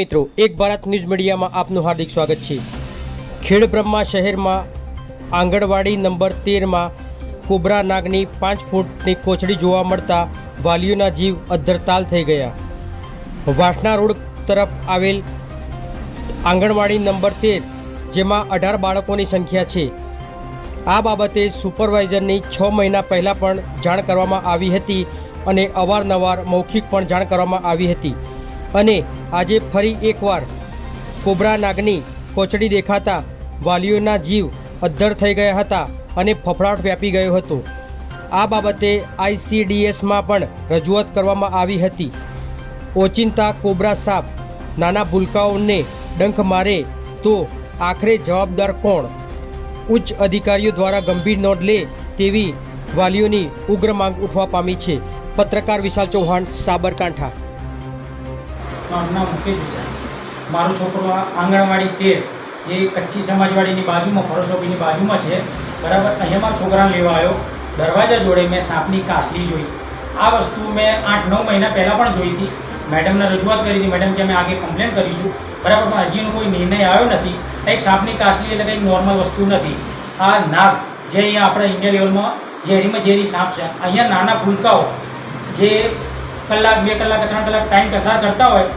મિત્રો, એક ભારત ન્યૂઝ મીડિયામાં આપનું હાર્દિક સ્વાગત છે. ખેડબ્રહ્મા શહેરમાં આંગણવાડી નંબર તેરમાં કોબરા નાગની પાંચ ફૂટની કોચડી જોવા મળતા વાલીઓના જીવ અદ્ધરતાલ થઈ ગયા. વાસણા રોડ તરફ આવેલ આંગણવાડી નંબર તેર, જેમાં અઢાર બાળકોની સંખ્યા છે. આ બાબતે સુપરવાઇઝરની છ મહિના પહેલાં પણ જાણ કરવામાં આવી હતી અને અવારનવાર મૌખિક પણ જાણ કરવામાં આવી હતી. અને આજે ફરી એકવાર કોબરા નાગની કોચડી દેખાતા વાલીઓના જીવ અદ્ધર થઈ ગયા હતા અને ફફડાટ વ્યાપી ગયો હતો. આ બાબતે આઈસીડીએસમાં પણ રજૂઆત કરવામાં આવી હતી. ઓચિંતા કોબરા સાપ નાના ભૂલકાઓને ડંખ મારે તો આખરે જવાબદાર કોણ? ઉચ્ચ અધિકારીઓ દ્વારા ગંભીર નોંધ લે તેવી વાલીઓની ઉગ્ર માંગ ઉઠવા પામી છે. પત્રકાર વિશાલ ચૌહાણ, સાબરકાંઠા. મારું નામ મુકેશ મારો છોકરો આંગણવાડી તેર જે કચ્છી સમાજવાડીની બાજુમાં ફરોશોપીની બાજુમાં છે, બરાબર, અહીંયા મારા છોકરાને લેવા આવ્યો. દરવાજા જોડે મેં સાપની કાસલી જોઈ. આ વસ્તુ મેં આઠ, નવ મહિના પહેલાં પણ જોઈ હતી. મેડમને રજૂઆત કરી હતી, મેડમ, કે અમે આગે કમ્પ્લેન કરીશું. બરાબર, પણ હજી એનો કોઈ નિર્ણય આવ્યો નથી. એક સાપની કાસલી એટલે કંઈ નોર્મલ વસ્તુ નથી. આ નાગ, જે અહીંયા આપણે ઇન્ડિયા લેવલમાં ઝેરીમાં ઝેરી સાપ છે. અહીંયા નાના ફૂલકાઓ, જે કલાક, બે કલાક ત્રણ કલાક ટાઈમ પસાર કરતા હોય,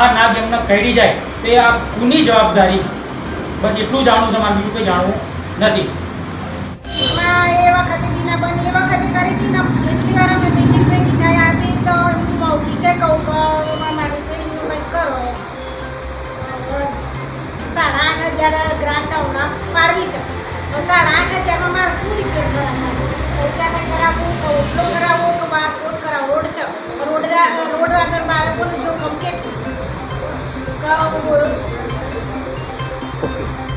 આ નાગ એમને કરડી જાય. તે આ કુની જવાબદારી. બસ એટલું જાણવું છે, મારે બીજું કંઈ જાણવું નથી. એ વખતે બીના, એ વખતે કરી હતી જેટલી વાર અમે મીટિંગ તો હું મૌખિકે કહું કે એમાં મારી ફેરીનું કંઈક કરો સાડા આઠ હજાર ગ્રાન્ટ આવના ફાળવી છે સાડા આઠ હજારમાં મારે શું રિપેર કરવાનું? શૌચાલય કરાવવું કે ઓટલો કરાવવો? now we're